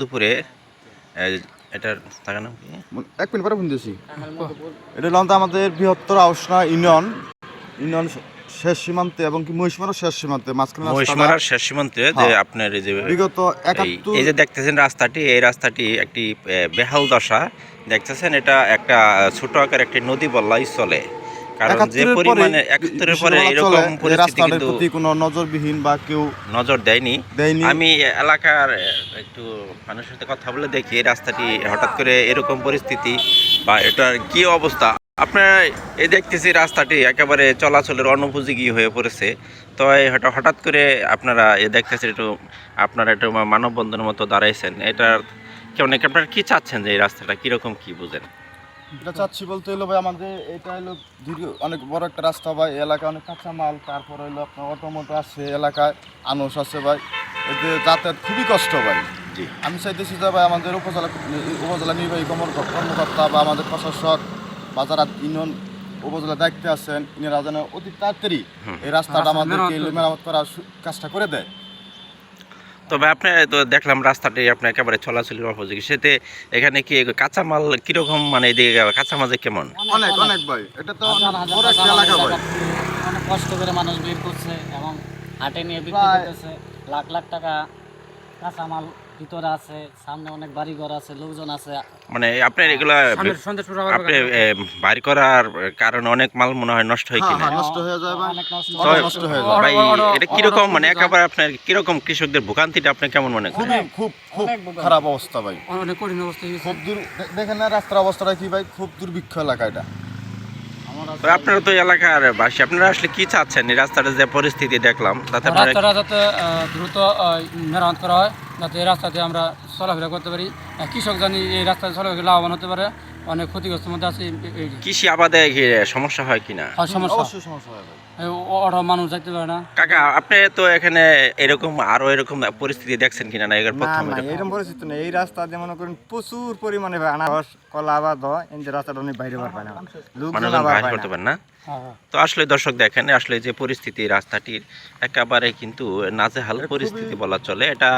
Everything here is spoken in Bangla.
দুপুরে এটার টাকা নাম কি? এক মিনিট পরে ফোন দিয়েছি। এটা হলো আমাদের বৃহত্তর আউসনা ইউনিয়ন। ইউনিয়ন শেষ সীমান্তে এবং কি মহিষমারার শেষ সীমান্তে। মাঝখানে মহিষমারার শেষ সীমান্তে যে হ্যাঁ। আপনার এই যে বিগত এই যে দেখতেছেন রাস্তাটি এই রাস্তাটি একটি বেহাল দশা। দেখতেছেন এটা একটা ছোট আকার একটি নদী বললাই চলে। কারণ যে পরিমাণে একাত্তরের পরে এরকম এই পরিস্থিতি কিন্তু কোনো নজরবিহীন বা কেউ নজর দেয়নি। দেয়নি। আমি এলাকার একটু মানুষের সাথে কথা বলে দেখি এই রাস্তাটি হঠাৎ করে এরকম পরিস্থিতি বা এটার কি অবস্থা? আপনারা এই দেখতেছি রাস্তাটি একেবারে চলাচলের অনুপযোগী হয়ে পড়েছে। তো এই হঠাৎ হঠাৎ করে আপনারা এ দেখতেছেন একটু আপনারা একটু মানববন্ধনের মতো দাঁড়াইছেন। এটার কেমন আপনারা কি চাচ্ছেন যে এই রাস্তাটা কীরকম কি বুঝেন? এটা চাচ্ছি বলতে হলো ভাই আমাদের এটা হলো দীর্ঘ অনেক বড় একটা রাস্তা ভাই এলাকায় অনেক কাঁচা মাল তারপর হলো আপনার অটোমোটো আছে এলাকায় আনুষ আছে ভাই। এতে যাতায়াত খুবই কষ্ট ভাই। জি। আমি চাইতেছি যে ভাই আমাদের উপজেলা উপজেলা নির্বাহী কর্ম- কর্মকর্তা বা আমাদের প্রশাসক বা যারা ইউনিয়ন উপজেলা দায়িত্বে আছেন ইনারা যেন অতি তাড়াতাড়ি এই রাস্তাটা আমাদেরকে মেরামত করার কাজটা করে দেয়। তবে আপনি তো দেখলাম রাস্তাটি আপনার একেবারে চলাচলের উপযোগী সেতে এখানে কি কাঁচামাল কীরকম? মানে এদিকে কাঁচামাল যে কেমন? অনেক অনেক ভাই। এটা তো এলাকা ভাই। অনেক কষ্ট করে মানুষ বের করছে এবং হাটে নিয়ে বিক্রি করতেছে। লাখ লাখ টাকা কাঁচামাল ভিতরে আছে সামনে অনেক বাড়িঘর আছে লোকজন আছে। মানে আপনার এগুলা আপনি বাইর করার কারণে অনেক মাল মনে হয় নষ্ট হয় হ্যাঁ, কিনা? হ্যাঁ, নষ্ট হয়ে যায় অনেক নষ্ট হয়ে। যায়। ভাই এটা কীরকম মানে একেবারে আপনার কীরকম কৃষকদের ভোগান্তিটা আপনি কেমন মনে করেন? খুবই খুব খুব খারাপ অবস্থা ভাই। অনেক কঠিন অবস্থা খুব দূর দেখেন না রাস্তার অবস্থাটা কি ভাই? খুব দুর্ভিক্ষ এলাকা এটা। তো আপনারা তো এলাকার বাসী আপনারা আসলে কি চাচ্ছেন? এই রাস্তাটা যে পরিস্থিতি দেখলাম তাতে রাস্তাটা যাতে দ্রুত মেরামত করা হয় যাতে এই রাস্তাতে আমরা চলাফেরা করতে পারি। কৃষক জানি এই রাস্তায় চলাফেরা লাভবান হতে পারে। অনেক ক্ষতিগ্রস্ত মধ্যে আছে কৃষি আবাদে সমস্যা হয় কিনা? সমস্যা। সমস্যা হয় অটো মানুষ যাইতে পারে না। কাকা আপনি তো এখানে এরকম আরও এরকম পরিস্থিতি দেখছেন কিনা না এর প্রথম এরকম? এরকম পরিস্থিতি নেই। এই রাস্তা দিয়ে মনে করেন প্রচুর পরিমাণে আনারস কলা আবাদ হয় এই যে রাস্তাটা অনেক বাইরে বার পায় না। লোকজন মানুষজন আবার বাইর পায় করতে না। না তো আসলে দর্শক দেখেন আসলে যে পরিস্থিতি রাস্তাটির একেবারে কিন্তু নাজেহাল পরিস্থিতি বলা চলে। এটা